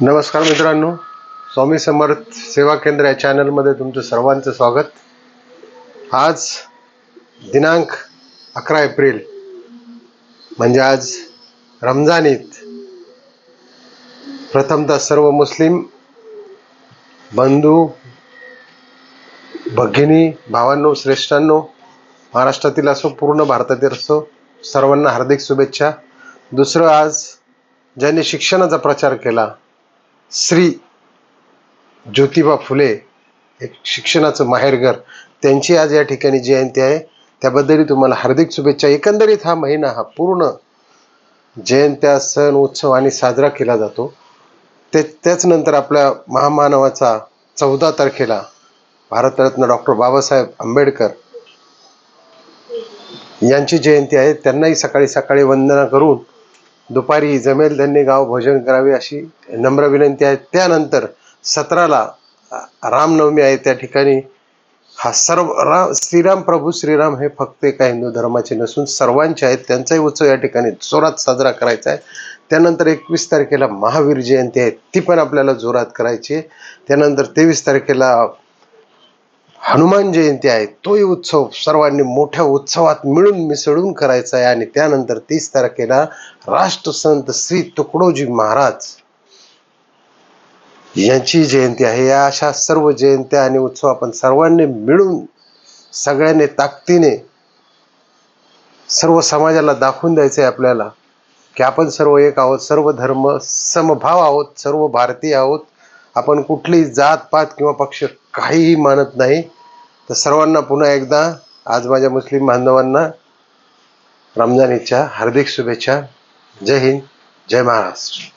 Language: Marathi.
नमस्कार मित्रांनो. स्वामी समर्थ सेवा केंद्र या चॅनलमध्ये तुमचं सर्वांचं स्वागत. आज दिनांक अकरा एप्रिल म्हणजे आज रमजान ईद प्रथमतः सर्व मुस्लिम बंधू भगिनी भावांनो श्रेष्ठांनो महाराष्ट्रातील असो पूर्ण भारतातील असो सर्वांना हार्दिक शुभेच्छा. दुसरं आज ज्यांनी शिक्षणाचा प्रचार केला श्री ज्योतिबा फुले एक शिक्षणाचं माहेरघर. त्यांची आज या ठिकाणी जयंती आहे. त्याबद्दलही तुम्हाला हार्दिक शुभेच्छा. एकंदरीत हा महिना हा पूर्ण जयंत्या सण उत्सव आणि साजरा केला जातो. ते त्याच नंतर आपल्या महामानवाचा चौदा तारखेला भारतरत्न डॉक्टर बाबासाहेब आंबेडकर यांची जयंती आहे. त्यांनाही सकाळी सकाळी वंदना करून दुपारी जमेल त्यांनी गाव भोजन करावे अशी नम्र विनंती आहे. त्यानंतर सतराला रामनवमी आहे त्या ठिकाणी. हा सर्व राम श्रीराम प्रभू श्रीराम हे फक्त एका हिंदू धर्माचे नसून सर्वांचे आहेत. त्यांचाही उत्सव या ठिकाणी जोरात साजरा करायचा आहे. त्यानंतर एकवीस तारखेला महावीर जयंती आहे. ती पण आपल्याला जोरात करायची आहे. त्यानंतर तेवीस तारखेला हनुमान जयंती आहे तोही उत्सव सर्वांनी मोठ्या उत्सवात मिळून मिसळून करायचा आहे. आणि त्यानंतर तीस तारखेला राष्ट्रसंत श्री तुकडोजी महाराज यांची जयंती आहे. या अशा सर्व जयंत्या आणि उत्सव आपण सर्वांनी मिळून सगळ्यांनी ताकदीने सर्व समाजाला दाखवून द्यायचं आहे आपल्याला की आपण सर्व एक आहोत सर्व धर्म समभाव आहोत सर्व भारतीय आहोत. आपण कुठलीही जात पात किंवा पक्ष काहीही मानत नाही. तर सर्वांना पुन्हा एकदा आज माझ्या मुस्लिम बांधवांना रमजान ईदच्या हार्दिक शुभेच्छा. जय हिंद जय महाराष्ट्र.